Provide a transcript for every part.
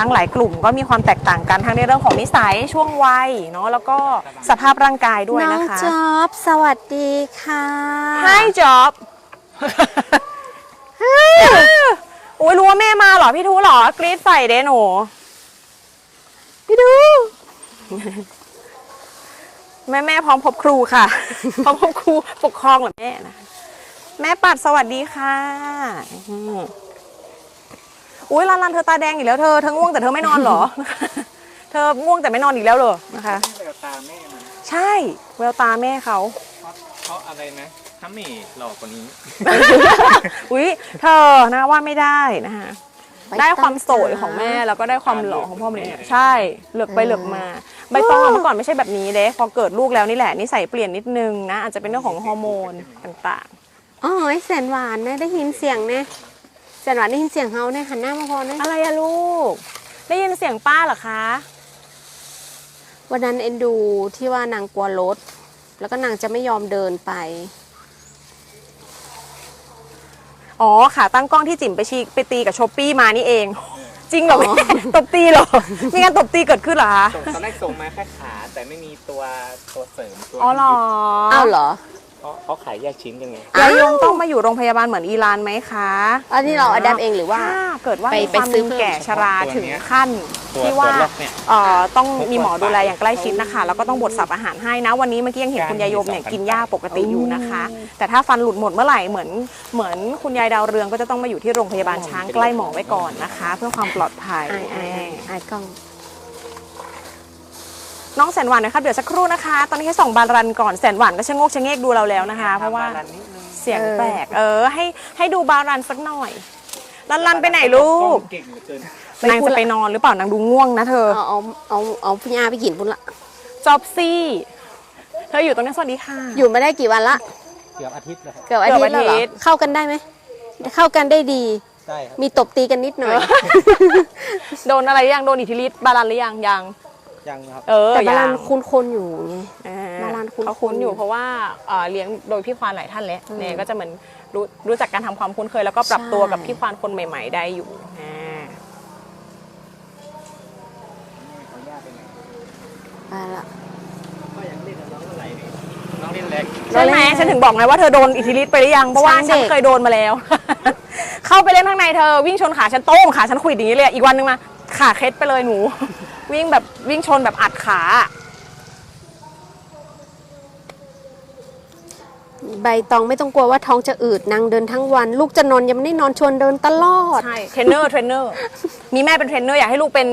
ทั้งหลายกลุ่มก็มีความแตกต่างกันทั้งในเรื่องของนิสัยช่วงวัยเนาะแล้วก็สภาพร่างกายด้วยน้องนะคะ จ๊อบสวัสดีค่ะ Hi Job โอ้ยรู้ว่าแม่มาเหรอ พี่ทูเหรอกรีดใส่เด้หนู พี่ทู แม่แม่พร้อมพบครูค่ะ พร้อมพบครูปกครองเหรอแม่นะ แม่ปัดสวัสดีค่ะอืม อุ้ยลาลันเธอตาแดงอีกแล้วเธอเธอง่วงแต่เธอไม่นอนเหรอ เธอง่วงแต่ไม่นอนอีกแล้วเหรอนะคะแววตาแม่มันใช่แววตาแม่เขาเพราะเพราะอะไรนะถ้าเมย์หล่อกว่านี้ อุ้ยเธอนะว่าไม่ได้นะคะได้ความโสวยของแม่แล้วก็ได้ความหล่อของพ่อเนี่ยใช่เหลือกไปเหลือกมาใบตองอะเมื่อก่อนไม่ใช่แบบนี้เด้พอเกิดลูกแล้วนี่แหละนิสัยเปลี่ยนนิดนึงนะอาจจะเป็นเรื่องของฮอร์โมนต่างอ๋อไอ้แสนหวานนะได้ยินเสียงเนี่ย แสนหวานได้ยินเสียงเขาเนี่ยหันหน้ามาพอนะๆอะไรอะลูก ได้ยินเสียงป้าเหรอคะ วันนั้นเอ็นดูที่ว่านางกลัวรถ แล้วก็นางจะไม่ยอมเดินไป อ๋อขาตั้งกล้องที่จิ๋มไปชีไปตีกับชอปปี้มานี่เอง จริงเหรออ๋อแม่ตบตีเหรอมีการตบตีเกิดขึ้นเหรอคะ ส่งตอนแรกส่งมาแค่ขาแต่ไม่มีตัวตัวเสริมตัวอ๋อเหรอ อ้าวเหรอ เพราะเขาขายแยกชิ้นกันไง ยายยงต้องมาอยู่โรงพยาบาลเหมือนอีรานไหมคะอันนี้เราอดัมเองหรือว่า ถ้าเกิดว่าไปมีไปความซื้อมีเพิ่มแก่ชราตัวถึงเนี้ยขั้น ตัวที่ว่าตัวล็อกเนี่ยเอ่อต้องมีหมอดูแลอย่างใกล้ชิดนะคะ แล้วก็ต้องบดสับอาหารให้นะ วันนี้เมื่อกี้ยังเห็นการคุณยายยมเนี่ยมี2,000กินหญ้าปกติอยู่นะคะ แต่ถ้าฟันหลุดหมดเมื่อไหร่เหมือนเหมือนคุณยายดาวเรืองก็จะต้องมาอยู่ที่โรงพยาบาลช้างใกล้หมอไว้ก่อนนะคะ เพื่อความปลอดภัยไอ้ไอ้ไอ้ไอ้กล้อง น้องแสนหวานนะครับเดี๋ยวสักครู่นะคะ ตอนนี้ให้ส่องบารันก่อนแสนหวานก็ชะโงกชะเงกดูเราแล้วนะคะ เพราะว่าทำมนิดนึงเสียงเออแปลกเออให้ให้ดูบารันสักหน่อยรันรันไปไหนลูกเก่งเหลือเกินนางจะไปนอนหรือเปล่านางดูง่วงนะเธอเอาเอาเอาเอาพี่อาไปกินพุ่นละจอบซี่เธออยู่ตรงนี้สวัสดีค่ะ อยู่มาได้กี่วันละเกือบอาทิตย์แล้วครับเกือบอาทิตย์แล้วเหรอเกือบอาทิตย์เข้ากันได้ไหมเข้ากันได้ดีได้ครับมีตบตีกันนิดหน่อย โดนอะไรหรือยังโดนอิทธิฤทธิ์บาลันหรือยังยัง ยังครับ เออแต่บาลานยัง คุ้นคนอยู่ไงเออบาลันคุ้นเขาคุ้นๆอยู่เพราะว่าเอ่อเลี้ยงโดยพี่ควานหลายท่านแล้วอืมเนี่ยก็จะเหมือนรู้รู้จักการทำความคุ้นเคย แล้วก็ปรับใช่ตัวกับพี่ควานคนใหม่ ๆ ได้อยู่อ่าไปละก็ยังเล่นกับน้องเท่าไหร่นี่น้องเล่นแรกใช่ไหมฉันถึงบอกไงว่าเธอโดนอิทธิฤทธิ์ไปหรือยังเพราะว่าช้างเด็ฉันกเคยโดนมาแล้ว เข้าไปเล่นข้างในเธอวิ่งชนขาฉันโต้งขาฉันขวิดอย่างนี้เลยอีกวันนึงมาขาเคล็ดไปเลยหนู วิ่งแบบวิ่งชนแบบอัดขาใบตองไม่ต้องกลัวว่าท้องจะอืดนางเดินทั้งวัน ลูกจะนอนยังไม่ได้นอนชวนเดินตลอด ใช่เทรนเนอร์เทรนเนอร์มีแม่เป็นเทรนเนอร์อยากให้ลูกเป็น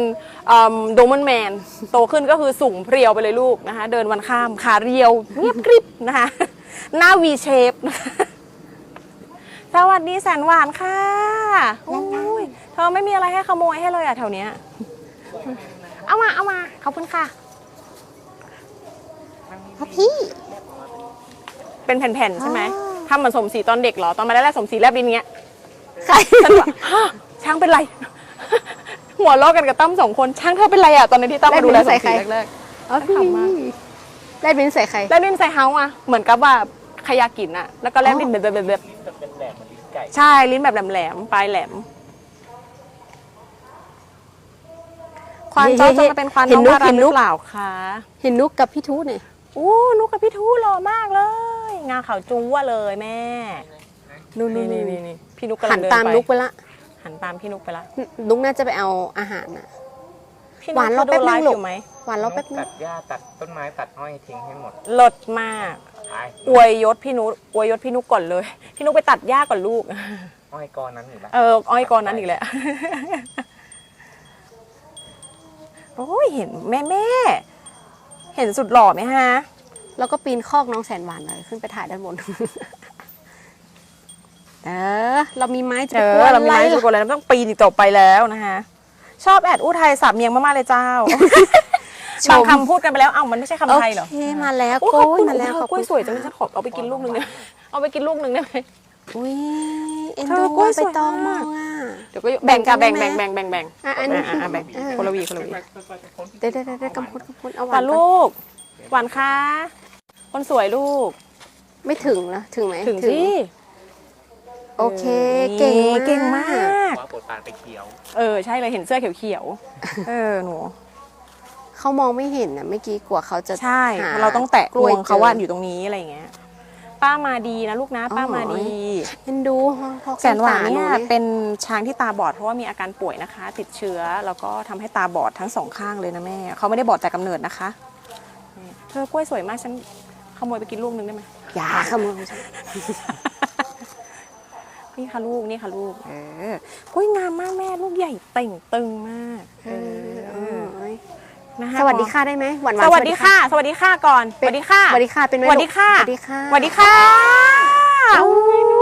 โดมอนแมนโตขึ้นก็คือสูงเพรียวไปเลยลูกนะคะ เดินวันข้ามขาเรียวเงียบกริบนะคะหน้าวีเชฟนะคะสวัสดีแสนหวานค่ะโอ้ยเธอไม่มีอะไรให้ขโมยให้เลยอะแถวเนี้ย เอามาเอามาขอบคุณค่ะพี่เป็นแผ่นๆใช่ไหมอ๋อทำเหมือนสมศรีตอนเด็กเหรอตอนมาแรกๆสมศรีแลบดินเงี้ยใครฉันว่าฮะช้างเป็นไร หัวเราะกันกับตั้มสองคนช้างเธอเป็นไรอะตอนนั้นที่ตั้มมาดูแลสมศรีแรกอ๋อพี่ขำมากได้บินใส่ใครๆแล้วดินใส่เฮาอะเหมือนกับว่าขยากินอะแล้วก็แลบดินแบบแบบแบบแบบเป็นแหลมเหมือนลิ้นไก่ใช่ลิ้นแบบแหลมๆปลายแหลม ควานเจ้าจะมาเป็นควานเห็น้อนงนุกบารัเห็นนหนุรืกอเปล่าคะเห็นนุกกับพี่ทูเนี่ยโอ้นุกกับพี่ทูหล่อมากเลย งาขาวจู้วเลยแม่นู่นนี่นี่นี่นี่นี่นี่พี่นุกกำลัหังนเดินตามไปนุกไปละหันตามพี่นุกไปละนุกน่าจะไปเอาอาหารน่ะ พี่หวานนุเรากเขาดูแป๊บนึไลงฟ์ลูอกยู่ไหมหวานเราแป๊บนึตังดหญ้าตัดต้นไม้ตัดอ้อยทิ้งให้หมดลดมากตายอวยยศพี่นุอวยยศพี่นุกก่อนเลย พี่นุกไปตัดหญ้าก่อนลูก อ้อยกอนั้นอยู่แล้วเอออ้อยกอนนั้นอีกแหละ โอ้ยเห็นแม่แม่ เห็นสุดหล่อไหมฮะ แล้วก็ปีนคอกน้องแสนหวานเลยขึ้นไปถ่ายด้านบน เออ เรามีไม้จะเอไปกลัวอเรามีอะไรไม้สุดกว่าแล้วต้องปีนอีกต่อไปแล้วนะคะชอบแอดอู้ไทยสับเมียงมากๆเลยเจ้าบางคำพูดกันไปแล้วเอ้ามันไม่ใช่โอคำไทยเหรอเคมาแล้วโอ้กล้ขอบวยคุณมาแล้วเธขออบกล้คุวยณสวยจังเลยฉันขอเอาไปกินลูกหนึ่งได้ไหมเอาไปกินลูกหนึ่งได้ไหม อุ้ยเอ็นเธดูอกล้วยไปสวยตองมมาอกงอะเดี๋ยวก็แบ่งกันแบ่แบ่งงกันแบ่งได้ไหมแบ่งแบ่งแบ่งอะอันนี้อะอะแบ่งเออคนละวีคนละวีเดี๋ยวเดี๋ยวเดี๋ยวเดี๋ยวกำพุดกำพุดเอาหหวาวานนก่อนลูก หวานคะคนสวยลูกไม่ถึงแล้วถึงไหมถึงที่โอเค เก่งมากเก่งมาก ว่าปวดปานไปเขียว เออ ใช่เลยเห็นเสื้อเขียวๆ เออหนู เขามองไม่เห็นนะเมื่อกี้กลัวเขาจะใช่ หเราต้องแตะกล้วยงวงเขาว่าจอยู่ตรงนี้อะไรอย่างเงี้ย ป้ามาดีนะลูกนะป้ามาดีเอ็นดูเพราะแสนหวานเนี่ยสงสรหเป็นช้างที่ตาบอดเพราะว่ามีอาการป่วยนะคะ ติดเชื้อแล้วก็ทำให้ตาบอดทั้งสองข้างเลยนะแม่เขาไม่ได้บอดแต่กำเนิดนะคะนี่เธอกล้วยสวยมากฉันขโมยไปกินลูกนึงได้ไหมอย่าขโมยฉันนี่ค่ะลูกนี่ค่ะลูกเออกล้วยงามมากแม่ลูกใหญ่เต่งตึงมาก เออ นะคะสวัสดีค่ะได้ไหมหวานๆสวัสดีค่ะ สวัสดีค่ะก่อนสวัสดีค่ะสวัสดีค่ะเป็นไหมสวัสดีค่ะสวัสดีค่ะสวัสดีค่ะโอ้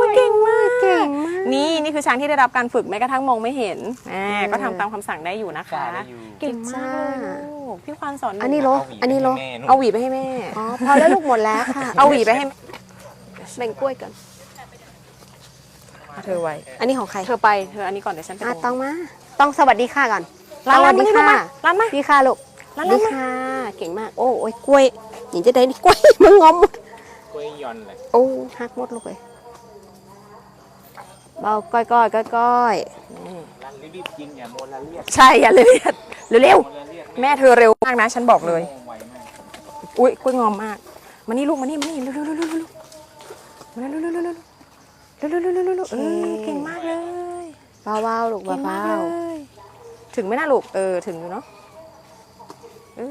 ยเก่งมากเก่งมากนี่นี่คือช้างที่ได้รับการฝึกแม้กระทั่งมองไม่เห็นแหมอก็ทำตามคำสั่งได้อยู่นะคะได้อยู่เก่งมากเลยลูกพี่ควานสอนหอันนี้โลเอาหวีอันนี้โลให้แม่นุ่นเอาหวีไปให้แม่อ๋อพอแล้วลูกหมดแล้วค่ะ เอาหวีไปให้แม่แบ่งกล้วยก่อนเอาเธอไว้ อันนี้ของใคร เธอไป เธออันนี้ก่อนเดี๋ยวฉันไปอะตต้รองงมา ต้องสวัสดีค่ะก่อนร้านสร้าวันสมาดีที่ลูกค่ะมาร้านมาดีค่ะลูก ร้านดีร้านมาค่ะ เก่งมาก โอ้โอ้ยกล้วยหญิงจะได้นี่กล้วยมึงงอมหมดกล้วยยอนเลยโอ้หักหมดลูกเลยเบาก้อยก้อยก้อยก้อยรันรีบๆกินอย่าโมละเลียดใช่อย่าเลยเร็วโมละเลียดๆแม่เธอเร็วมากนะ ฉันบอกเลยโมไวมากอุ้ยกล้วยงอมมากมานี่ลูกมานี่มานี่เร็วๆเร็วๆเร็วๆเร็วๆมาเร็วๆเร็วๆเร็วๆเร็วๆเร็วๆเร็วๆเร็วๆเร็วๆเออเก่งมากเลยเบาเบาๆลูกเก่งเบามากเลยถึงไหมนะลูกเออถึงอยู่เนาะ เอ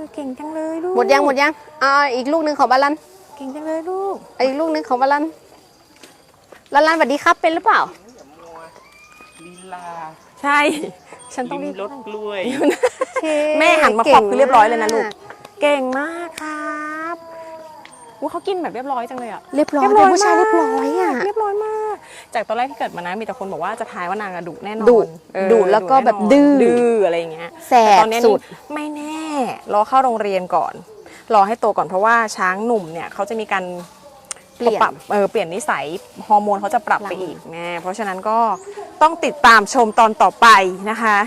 อเก่งจังเลยลูกๆหมดยังหมดยังอ่าอีกลูกหนึ่งของบาลันเก่งจังเลยลูกอีกลูกหนึ่งของบาลันบาลันสวัสดีครับเป็นหรือเปล่าอย่ามัวลีลาใช่ ฉันต้องรีลิ้บมรสกล้วยแม่หันมาขอบคือเรียบร้อยเลยนะลูกก่งมากเก่งมากครับอู้เขากินแบบเรียบร้อยจังเลยอะเรียบร้อยเป็นผู้ชายเรียบร้อยอะ เรียบร้อยมาก จากตอนแรกที่เกิดมานะมีแต่คนบอกว่าจะทายว่านางอะดุแน่นอนดุเออดุแล้วก็แบบน่นนดื้อ ดื้ออะไรอย่างเงี้ยแสแต่บตอนเนี้ยสุดนี่ไม่แน่ รอเข้าโรงเรียนก่อน รอให้โตก่อนเพราะว่าช้างหนุ่มเนี่ยเขาจะมีการเปลี่ยนปรับเออเปลี่ยนนิสัยฮอร์โมนเขาจะปรับไปหลังอีกแน่เพราะฉะนั้นก็ต้องติดตามชมตอนต่อไปนะคะ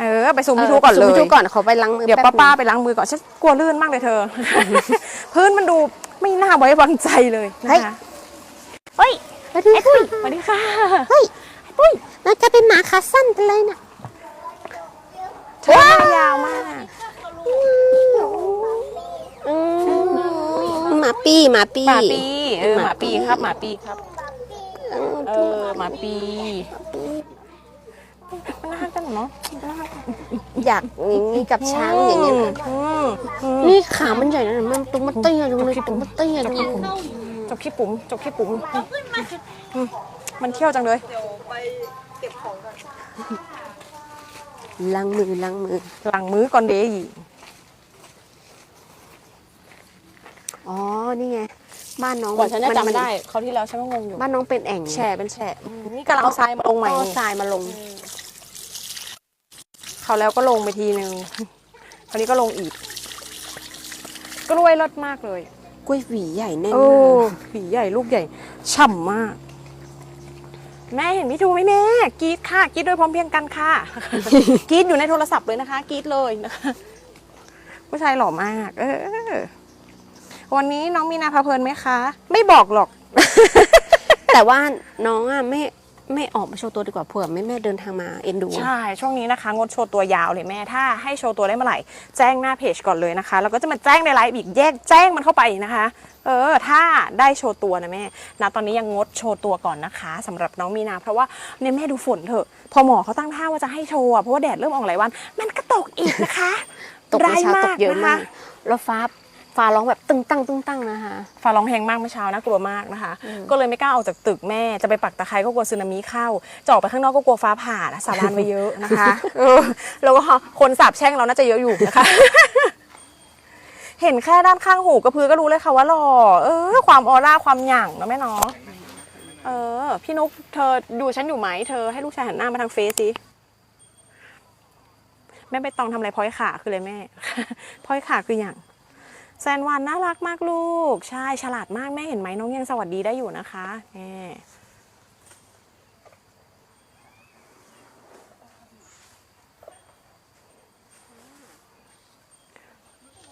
เออไปซูมพี่ทูก่อนเลซูมยพี่ทูก่อนขอไปล้างมือเดี๋ยวแป๊ป้าบป้าๆไปล้างมือก่อนฉันกลัวลื่นมากเลยเธอ พื้นมันดูไม่น่าไว้วางใจเลยนะคะเฮ้ยสวัสดีค่ะสวัสดีค่ะเฮ้ยปุ้ยเราจะเป็นหมาขาสั้นไปเลยนะ เธอหน้ายาวมากอืมหมาปีหมาปีหมาปีเออหมาปีครับหมาปีครับ เออหมาปีมันน่ารักจังเนาะน่ารักจังอยากอย่างนี้กับช้างอย่างนี้อืมอืมนี่ขามันใหญ่นะมันตุ้มมันเตี้ยจังเลยตุ้มมันเตี้ยจังเลยจบขี้ปุ๋มจบขี้ปุ๋มอืมมันเที่ยวจังเลย ล้างมือล้างมือหลังมื้อก่อนเดย์อ๋อนี่ไงบ้านน้องก่อนฉันจะมัจำได้เขาวที่แล้วฉันก็งงอยู่บ้านน้องเป็นแอ่งแฉะเป็นแฉะอืมนี่กำลังเอาทรายมาลงใหม่ก็นี่ทรายมาลง เขาวแล้วก็ลงไปทีนึงคราวนี้ก็ลงอีก กล้วยรสมากเลย กล้วยหวีใหญ่แน่นโอ้มากผีใหญ่ลูกใหญ่ ฉ่ำมาก แม่เห็นพี่ทูไหมแม่กรีดค่ะกรีดโดยพร้อมเพรียงกันค่ะ กรีดอยู่ในโทรศัพท์เลยนะคะกรีดเลยนะคะผู้ชายหล่อมาก เออ วันนี้น้องมีนาพาเพลินไหมคะ ไม่บอกหรอก แต่ว่าน้องอะไม่ ไม่ออกมาโชว์ตัวดีกว่าเผื่อแม่แม่เดินทางมาเอ็นดู ใช่ ช่วงนี้นะคะงดโชว์ตัวยาวเลยแม่ ถ้าให้โชว์ตัวได้เมื่อไหร่ แจ้งหน้าเพจก่อนเลยนะคะ แล้วก็จะมาแจ้งในไลฟ์อีกแยกแจ้งมันเข้าไปนะคะ เออ ถ้าได้โชว์ตัวนะแม่นะตอนนี้ยังงดโชว์ตัวก่อนนะคะสำหรับน้องมีนา เพราะว่าเนี่ยแม่ดูฝนเถอะ พอหมอเขาตั้งท่าว่าจะให้โชว์อะเพราะว่าแดดเริ่มออกหลายวัน มันก็ตกอีกนะคะตกเมื่อเช้าตกเยอะร้มากแล้วฟ้า ฟ้าร้องแบบตึงตั้งตึงตั้งนะคะฟ้าร้องแหงมากเมื่อเช้านะกลัวมากนะคะ ก็เลยไม่กล้าออกจากตึกแม่จะไปปักตะไคร้ก็กลัวสึนามิเข้าจะออกไปข้างนอกก็กลัวฟ้าผ่านะสาบานไว้เยอะนะคะเออแล้วก็คนสาบแช่งเราน่าจะเยอะอยู่นะคะ เห็นแค่ด้านข้างหูกระพือก็รู้เลยค่ะว่าหล่อเออ ความออร่าความหยั่งนะแม่เนาะเออ พี่นุ๊กเธอดูฉันอยู่ไหมเธอให้ลูกชายหันหน้ามาทางเฟซสิแม่ไปตองทำอะไรพลอยขาคืออะไรแม่พลอยขาคืออย่าง แซนวานน่ารักมากลูก ใช่ฉลาดมากแม่เห็นไหมน้องยังสวัสดีได้อยู่นะคะ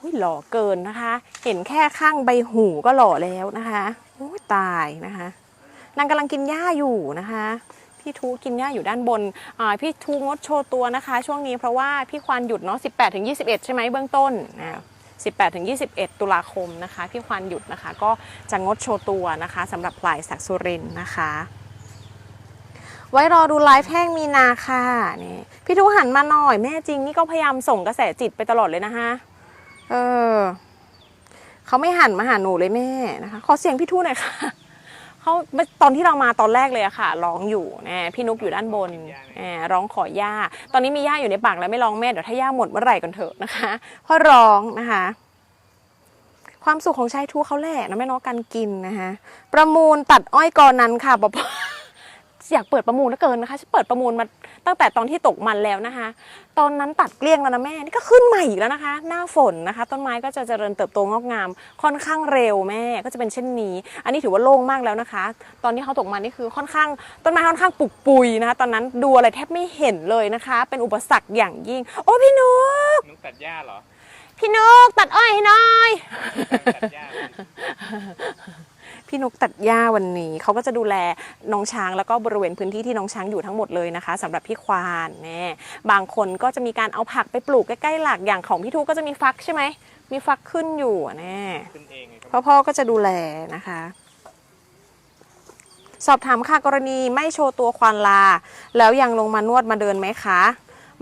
นี่หล่อเกินนะคะ เห็นแค่ข้างใบหูก็หล่อแล้วนะคะโอ้ยตายนะคะนางกำลังกินหญ้าอยู่นะคะพี่ทูกินหญ้าอยู่ด้านบนอ่าพี่ทูงดโชว์ตัวนะคะ ช่วงนี้เพราะว่าพี่ควานหยุดเนาะ18ถึง21 ใช่ไหมเบื้องต้นนะ 18ถึง21 ตุลาคมนะคะ พี่ควานหยุดนะคะ ก็จะงดโชว์ตัวนะคะสำหรับปลายสักสุรินนะคะ ไว้รอดูไลฟ์แห้งมีนาค่ะนี่พี่ทูหันมาหน่อยแม่จริงนี่ก็พยายามส่งกระแสจิตไปตลอดเลยนะคะเออเขาไม่หันมาหาหนูเลยแม่นะคะ ขอเสียงพี่ทูหน่อยค่ะ เขาตอนที่เรามาตอนแรกเลยอะค่ะ ร้องอยู่นะพี่นุกอยู่ด้านบนแหมร้องขอย่าตอนนี้มีย่าอยู่ในปากแล้วไม่ร้องแม่เดี๋ยวถ้าย่าหมดเมื่อไหร่ก่อนเถอะนะคะเพราะร้องนะคะ ความสุขของชายทูเขาแหละนะแม่เน้องการกินนะคะประมูลตัดอ้อยกอนั้นค่ะบอกอ ยากเปิดประมูลเหลือเกินนะคะฉันเปิดประมูลมาตั้งแต่ตอนที่ตกมันแล้วนะคะ ตอนนั้นตัดเกลี้ยงแล้วนะแม่นี่ก็ขึ้นใหม่อีกแล้วนะคะ หน้าฝนนะคะ ต้นไม้ก็จะเจริญเติบโตงอกงาม ค่อนข้างเร็วแม่ก็จะเป็นเช่นนี้ อันนี้ถือว่าโล่งมากแล้วนะคะ ตอนที่เขาตกมันนี่คือค่อนข้างต้นไม้ค่อนข้างปุกปุยนะคะ ตอนนั้นดูอะไรแทบไม่เห็นเลยนะคะ เป็นอุปสรรคอย่างยิ่ง โอ้พี่นุกนุกตัดหญ้าเหรอพี่นุกตัดอ้อยให้หน่อยตัดหญ้า พี่นุกตัดหญ้าวันนี้ เขาก็จะดูแลน้องช้างแล้วก็บริเวณพื้นที่ที่น้องช้างอยู่ทั้งหมดเลยนะคะสำหรับพี่ควานแน่บางคนก็จะมีการเอาผักไปปลูกใกล้ๆหลักอย่างของพี่ทูก็จะมีฟักใช่ไหมมีฟักขึ้นอยู่แน่ขึ้นเองไงก็พ่อพ่อก็จะดูแลนะคะ สอบถามค่ะกรณีไม่โชว์ตัวควานลา แล้วยังลงมานวดมาเดินไหมคะ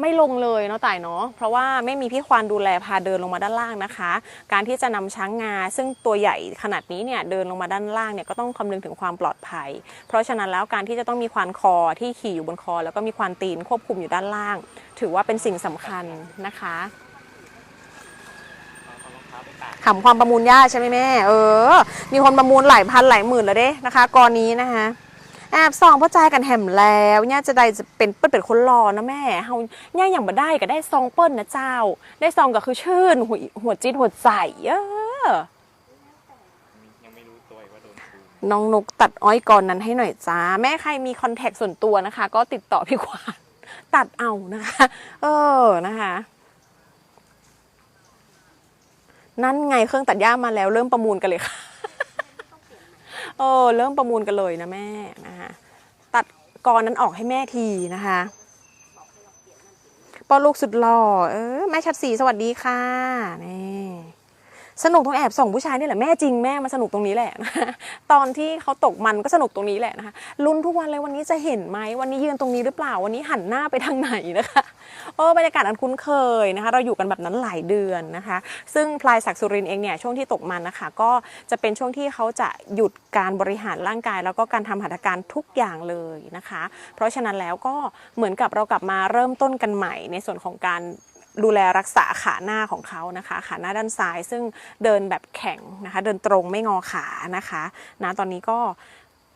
ไม่ลงเลยเนาะต่ายเนาะเพราะว่าไม่มีพี่ควานดูแลพาเดินลงมาด้านล่างนะคะ การที่จะนำช้างงา ซึ่งตัวใหญ่ขนาดนี้เนี่ยเดินลงมาด้านล่างเนี่ยก็ต้องคำนึงถึงความปลอดภัย เพราะฉะนั้นแล้วการที่จะต้องมีควานคอที่ขี่อยู่บนคอ แล้วก็มีควานตีนควบคุมอยู่ด้านล่าง ถือว่าเป็นสิ่งสำคัญนะคะขำความประมูลยากใช่ไหมแม่ เออ มีคนประมูลหลายพันหลายหมื่นแล้วเด้นะคะกรณีนะคะ แอบซองพ่อใจกันแหมแล้วเนี่ยจะได้จะเป็นเปิ้ลเป็นคนรอนะแม่เฮาเนี่ยอย่างมาได้ก็ได้ซองเปิ้ลนะเจ้า ได้ซองก็คือชื่นหัวหัวจิตหัวใจเออยังไม่รู้ตัวว่าโดนน้องนกตัดอ้อยก่อนนั้นให้หน่อยจ้า แม่ใครมีคอนแทคส่วนตัวนะคะ ก็ติดต่อพี่ควานตัดเอานะคะ เออนะคะ นั่นไงเครื่องตัดหญ้ามาแล้วเริ่มประมูลกันเลยค่ะ เออเริ่มประมูลกันเลยนะแม่นะคะตัดกรนั้นออกให้แม่ทีนะคะป้อลูกสุดหล่อเออแม่ชัดสีสวัสดีค่ะนี่ สนุกตรงแอบส่องผู้ชายนี่แหละแม่จริงแม่มาสนุกตรงนี้แหละนะคะตอนที่เขาตกมันก็สนุกตรงนี้แหละนะคะลุ้นทุกวันเลยวันนี้จะเห็นไหมวันนี้ยืนตรงนี้หรือเปล่าวันนี้หันหน้าไปทางไหนนะคะโอ้บรรยากาศอันคุ้นเคยนะคะ เราอยู่กันแบบนั้นหลายเดือนนะคะ ซึ่งพลายศักดิ์สุรินเองเนี่ยช่วงที่ตกมันนะคะ ก็จะเป็นช่วงที่เขาจะหยุดการบริหารร่างกาย แล้วก็การทำหัตถการทุกอย่างเลยนะคะ เพราะฉะนั้นแล้วก็เหมือนกับเรากลับมาเริ่มต้นกันใหม่ในส่วนของการ ดูแลรักษาขาหน้าของเขานะคะ ขาหน้าด้านซ้าย ซึ่งเดินแบบแข็งนะคะ เดินตรงไม่งอขานะคะนะตอนนี้ก็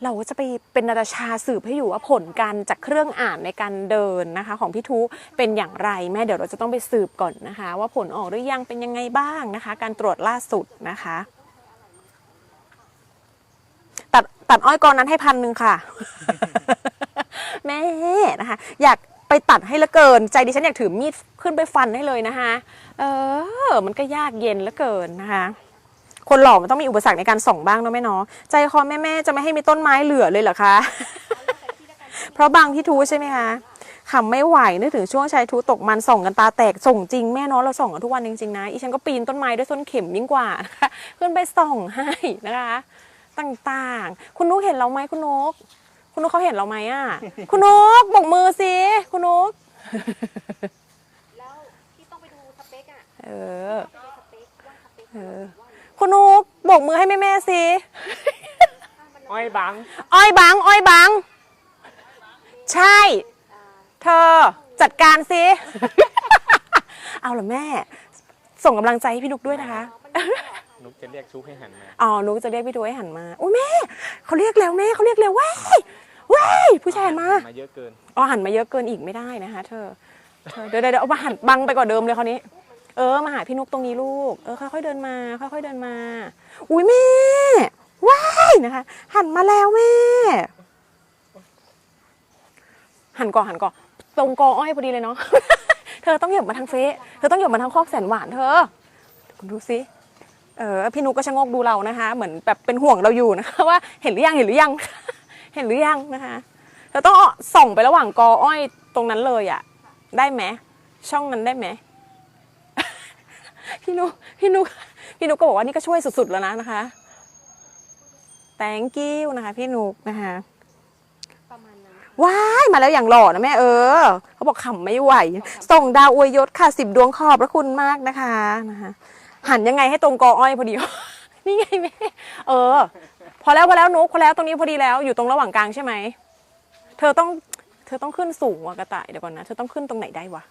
เราก็จะไปเป็นนาตาชาสืบให้อยู่ว่าผลการจากเครื่องอ่านในการเดินนะคะ ของพี่ทุเป็นอย่างไรแม่เดี๋ยวเราจะต้องไปสืบก่อนนะคะ ว่าผลออกหรือยังเป็นยังไงบ้างนะคะ การตรวจล่าสุดนะคะ ตัดตัดอ้อยกองนั้นให้พันหนึ่งค่ะ แม่นะคะ อยาก ไปตัดให้ละเกิน ใจดิฉันอยากถือมีดขึ้นไปฟันให้เลยนะคะ เออ มันก็ยากเย็นลือเกินนะคะ คนหล่อมันต้องมีอุปสรรคในการส่องบ้างเนาะแม่เนาะใจคอแม่ๆจะไม่ให้มีต้นไม้เหลือเลยเหรอคะ เพราะบางพี่ทูใช่ไหมคะขำไม่ไหวนึกถึงช่วงชายทูตกมันส่องกันตาแตกส่งจริงแม่เนาะเราส่องกันทุกวันจริงๆนะอีฉันก็ปีนต้นไม้ด้วยส้นเข็มยิ่งกว่าขึ้นไปส่องให้นะคะ ต่างๆ คุณนุกเห็นเราไหมคุณนกคุณนุกเขาเห็นเราไหมอะ คุณนุกบอกมือสิ แล้วพี่ต้องไปดูสเปคอะเออไปดูสเปคว่าสเปคเออคุณนุกบอกมือให้แม่แม่ๆสิอ้อยบัง อ้อยบังอ้อยบัง ใช่ เธอจัดการสิ เอาเหรอแม่ ส่งกำลังใจให้พี่นุกด้วยนะคะ นุกจะเรียกชุกให้หันมา อ๋อนุกจะเรียกพี่นุกให้หันมา อุ้ยแม่ เขาเรียกแล้วแม่เขาเรียกแล้วว้ายว้ายผู้ชายหันมา มาเยอะเกินอ๋อหันมาเยอะเกินอีกไม่ได้นะคะ เธอเธอเดี๋ยวเดี๋ยวเดี๋ยวเอามาหันบังไปกว่าเดิมเลยคราวนี้ เออมาหาพี่นุกตรงนี้ลูก เออค่อยๆเดินมา ค่อยๆเดินมา อุ้ยแม่ว้ายนะคะ หันมาแล้วแม่หันก่อนหันก่อนตรงกออ้อยพอดีเลยเนาะเธอต้องเหยียบมาทางเฟซเธอต้องเหยียบมาทางคอกแสนหวานเธอคุณดูสิเออพี่นุกก็ชะโงกดูเรานะคะ เหมือนแบบเป็นห่วงเราอยู่นะคะว่าเห็นหรือยังเห็นหรือยังเห็นหรือยังนะคะเธอต้องส่องไประหว่างกออ้อยตรงนั้นเลยอะได้ไหมช่องนั้นได้ไหมพี่นุกพี่นุกพี่นุกก็บอกว่านี่ก็ช่วยสุดๆแล้วนะนะคะ thank you นะคะพี่นุกนะคะประมาณนั้นว้ายมาแล้วอย่างหล่อนะแม่เออ เขาบอกขำไม่ไหว ส่งดาวอวยยศค่ะสิบดวงขอบพระคุณมากนะคะนะคะหันยังไงให้ตรงกออ้อยพอดี นี่ไงแม่ เออพ อแล้วพอแล้วนุ๊กพอแล้วตรงนี้พอดีแล้วอยู่ตรงระหว่างกลางใช่ไหมเธอต้องเธอต้องขึ้นสูงว่ะกระต่ายเดี๋ยวก่อนนะเธอต้องขึ้นตรงไหนได้วะ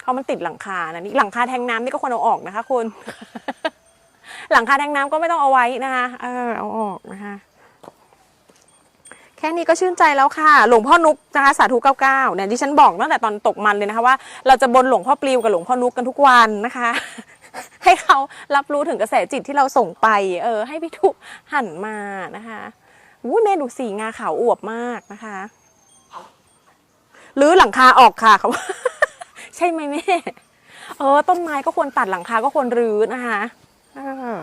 เพราะมันติดหลังคานะนี่หลังคาแทงน้ำนี่ก็ควรเอาออกนะคะคุณ หลังคาแทงน้ำก็ไม่ต้องเอาไว้นะคะเออเอาออกนะคะแค่นี้ก็ชื่นใจแล้วค่ะ หลวงพ่อนุกนะคะสาธุเก้าเก้าเนี่ยดิฉันบอกตั้งแต่ตอนตกมันเลยนะคะว่าเราจะบนหลวงพ่อปลิวกับหลวงพ่อนุกกันทุกวันนะคะ ให้เขารับรู้ถึงกระแสจิตที่เราส่งไป เออ ให้พี่ทุหันมานะคะอู้แม่ดูสีงาขาวอวบมากนะคะหรือหลังคาออกค่ะเขาใช่ไหมแม่ เออ ต้นไม้ก็ควรตัดหลังคาก็ควรรื้อนะคะเออ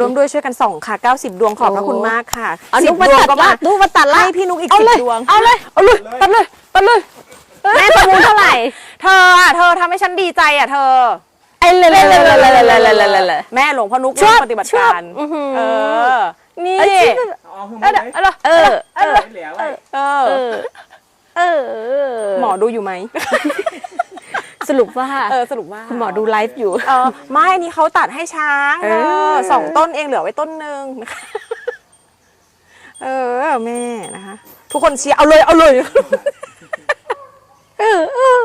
รวมด้วยช่วยกันส่องค่ะ 90 ดวงขอบพระคุณมากค่ะเอาสินุบกมาดวงตัดก็ละมานุกมาตัดละให้พี่นุกอีกเอาสิบเลยดวง เอาเลยเอาเลยตัดเลยตัดเลยแม่ประมูลเท่าไหร่เธออะเธอทำให้ฉันดีใจอะเธอ ไอ้เลยเลยเลยเลยเลยเลยเลยเลยแม่หลวงพ่อนุกชอบเรื่องปฏิบัติการชอบอื้อหือ เออ นี่เอ้ยอ๋อหุ่นเออไหมเออเออเออเหลือไว้เอเอออ เออ หมอดูอยู่ไหม สรุปว่าเออสรุปว่าคุณหมอดูไลฟ์อยู่เออไม่อันนี้เขาตัดให้ช้างเอเอออสองต้นเองเหลือไว้ต้นหนึ่งนะคะเออแม่นะคะ ทุกคนเชียร์เอาเลยเอาเลยเออเออ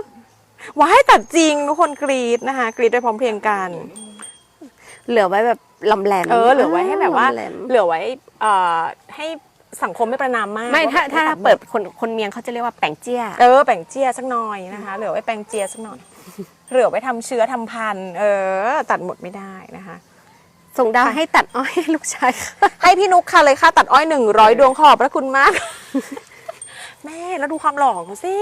ว้ายตัดจริงทุกคนกรีดนะคะกรีดไปพร้อมเพรียงกัน เหลือไว้แบบลำแหลมเออเหลือไว้ให้แบบว่าลำหลมเหลือไว้เอ่อให้ สังคมไม่ประนามมากไม่ถ้าว่ถ้าตัถ้าเปิดคนคนเมียงเขาจะเรียกว่าแป่งเจี้ยเออแป่งเจียสักหน่อยนะคะเหลือไว้แป่งเจียสักหน่อยเหลือไว้ทำเชื้อทำพันธุ์เออ ตัดหมดไม่ได้นะคะ ส่งดาวให้ตัดอ้อยให้ลูกชายค่ะให้พี่นุกค่ะเลยค่ะตัดอ้อยหนึ่งร้อยดวงขอบพระคุณมาก แม่แล้วดูความหล่อของเขาสิ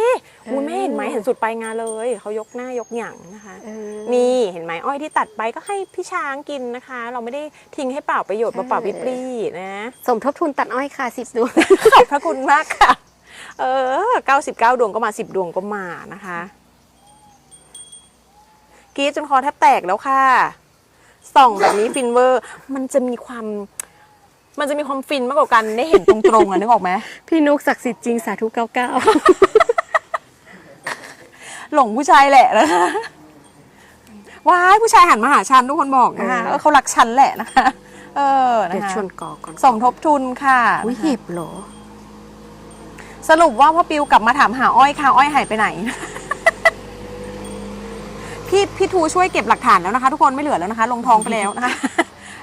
อุ้ยแม่เห็นไหมเห็นสุดปลายงานเลยเขายกหน้ายกหยั่งนะคะเออนี่เห็นไหมอ้อยที่ตัดไปก็ให้พี่ช้างกินนะคะ เราไม่ได้ทิ้งให้เปล่าประโยชน์เปล่าๆวิปรีนะสมทบทุนตัดอ้อยค่ะสิบดวงขอบพระคุณมากค่ะ เออเก้าสิบเก้าดวงก็มาสิบดวงก็มานะคะกรีดจนคอแทบแตกแล้วค่ะส่องแบบนี้ฟินเวอร์ มันจะมีความ มันจะมีความฟินมากกว่ากันได้เห็นตรงๆอะนึกออกไหมพี่นุกศักดิ์สิทธิ์จริงสาธุเก้าเก้าหลงผู้ชายแหละนะคะว้ายผู้ชายหันมาหาฉันทุกคนบอกนะคะเออเขารักฉันแหละนะคะ เออนะเดี๋ยวคะชวนกอก่อนสมทบทุนค่ะ อุ้ยนะคะเห็บเหรอ สรุปว่าพ่อปิวกลับมาถามหาอ้อยค่ะอ้อยหายไปไหน พี่พี่ทูช่วยเก็บหลักฐานแล้วนะคะ ทุกคนไม่เหลือแล้วนะคะ ลงทองไปแล้วนะคะ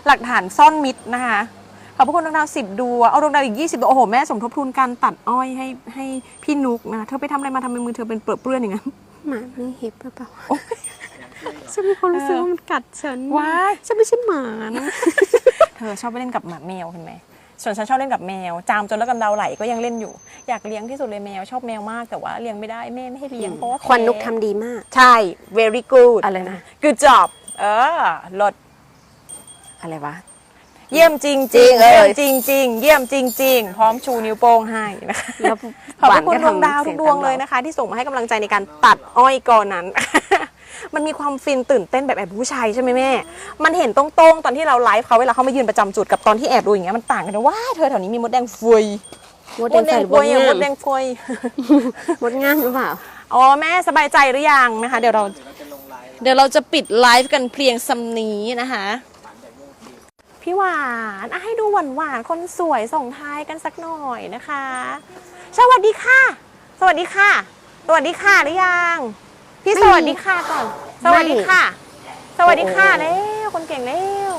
หลักฐานซ่อนมิดนะคะข อบพระคุณดวงดาวสิบดวงเอาดวงดาวอีกยี่สิบดวงโอ้โห แม่สมทบทุนการตัดอ้อยให้ให้พี่นุกนะเธอไปทำอะไรมาทำไมมือเธอเป็นเปรอะเปื้อนอย่างนั้น หมาไม่เห็บหรือเปล่าฉันมีความรู้สึกว่ามันกัดฉันว้าย ฉันไม่ใช่หมานะเธอชอบไปเล่นกับหมาแมวเห็นไหมส่วนฉันชอบเล่นกับแมว จามจนแล้วกำเดาไหลก็ยังเล่นอยู่ อยากเลี้ยงที่สุดเลยแมวชอบแมวมากแต่ว่าเลี้ยงไม่ได้แม่ไม่ให้เลี้ยงเพราะว่าควันนุกทำดีมาก ใช่ very good อะไรนะ good job เออลดอะไรวะ เยี่ยมจริงจจริริงงเออเยี่ยมจริงจริงเยี่ยมจริงจริงพร้อมชูนิ้วโป้งให้นะคะแล้วขอบหพวาระนคุณก็ดวงทำดาวทุกดวงเลยนะคะ ที่ส่งมาให้กำลังใจในการตัดอ้อยก่อนนั้น มันมีความฟินตื่นเต้นแบบแอบผู้ชายใช่ไหมแม่ มันเห็นตรงๆ ตอนที่เราไลฟ์เขาเวลาเขามายืนประจำจุดกับตอนที่แอบดูอย่างเงี้ยมันต่างกันนะว้ายเธอแถวนี้มีมดแดงฟุยมดแดงใส่ฟุยมอะดมงาดมแดงฟุยมดงามหรือเปล่าอ๋อแม่สบายใจหรือยังนะคะ เดี๋ยวเรา เดี๋ยวเราจะปิดไลฟ์กันเพียงสำนี้นะคะ พี่หวานอะให้ดูหวานหวานๆคนสวยส่งท้ายกันสักหน่อยนะคะ สวัสดีค่ะ สวัสดีค่ะ สวัสดีค่ะหรือยัง พี่ไม่สวัสดีค่ะก่อน สวัสดีไม่ค่ะ สวัสดีค่ะแล้วคนเก่งแล้ว